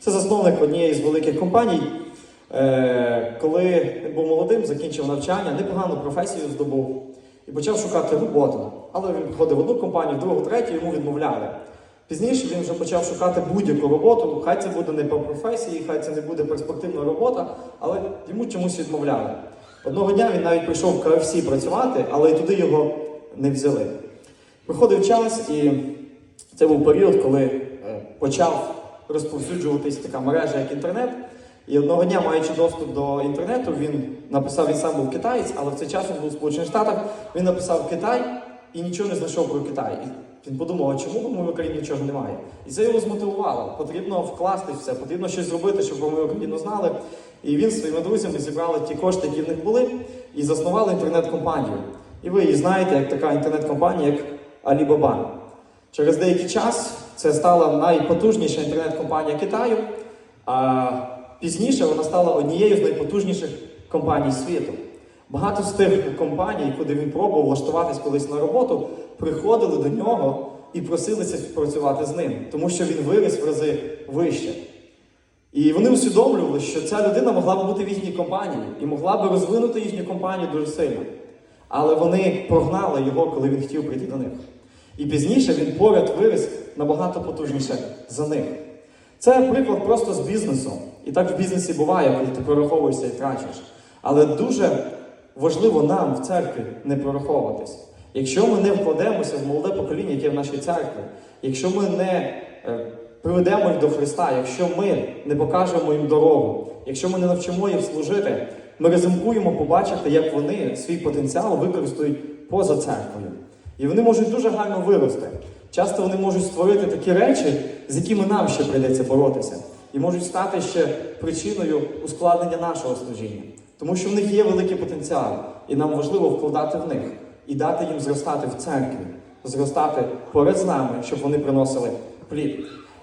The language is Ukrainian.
Це засновник однієї з великих компаній. Е, Коли він був молодим, закінчив навчання, непогану професію здобув і почав шукати роботу. Але він приходив в одну компанію, в другу, в третю, йому відмовляли. Пізніше він вже почав шукати будь-яку роботу. Хай це буде не по професії, хай це не буде перспективна робота, але йому чомусь відмовляли. Одного дня він навіть прийшов в KFC працювати, але і туди його не взяли. Приходив час, і це був період, коли е, почав розповсюджуватись така мережа, як інтернет. І одного дня, маючи доступ до інтернету, він написав, він сам був китаєць, але в цей час він був в Сполучених Штатах. Він написав Китай і нічого не знайшов про Китай. І він подумав, а чому в моїй Україні нічого немає? І це його змотивувало. Потрібно вкласти в це, потрібно щось зробити, щоб про мою Україну знали. І він своїми друзями зібрали ті кошти, які в них були, і заснували інтернет-компанію. І ви її знаєте, як така інтернет-компанія, як Alibaba. Через деякий час це стала найпотужніша інтернет-компанія Китаю, а пізніше вона стала однією з найпотужніших компаній світу. Багато з тих компаній, куди він пробував влаштуватись колись на роботу, приходили до нього і просилися співпрацювати з ним, тому що він виріс в рази вище. І вони усвідомлювали, що ця людина могла б бути в їхній компанії і могла б розвинути їхню компанію дуже сильно. Але вони прогнали його, коли він хотів прийти до них. І пізніше він поряд виріс набагато потужніше за них. Це приклад просто з бізнесу. І так в бізнесі буває, коли ти прораховуєшся і трачиш. Але дуже важливо нам в церкві не прораховуватись. Якщо ми не вкладемося в молоде покоління, яке в нашій церкві, якщо ми не е, приведемо їх до Христа, якщо ми не покажемо їм дорогу, якщо ми не навчимо їх служити, ми ризикуємо побачити, як вони свій потенціал використають поза церквою. І вони можуть дуже гарно вирости. Часто вони можуть створити такі речі, з якими нам ще прийдеться боротися, і можуть стати ще причиною ускладнення нашого служіння. Тому що в них є великий потенціал, і нам важливо вкладати в них і дати їм зростати в церкві, зростати поряд з нами, щоб вони приносили плід.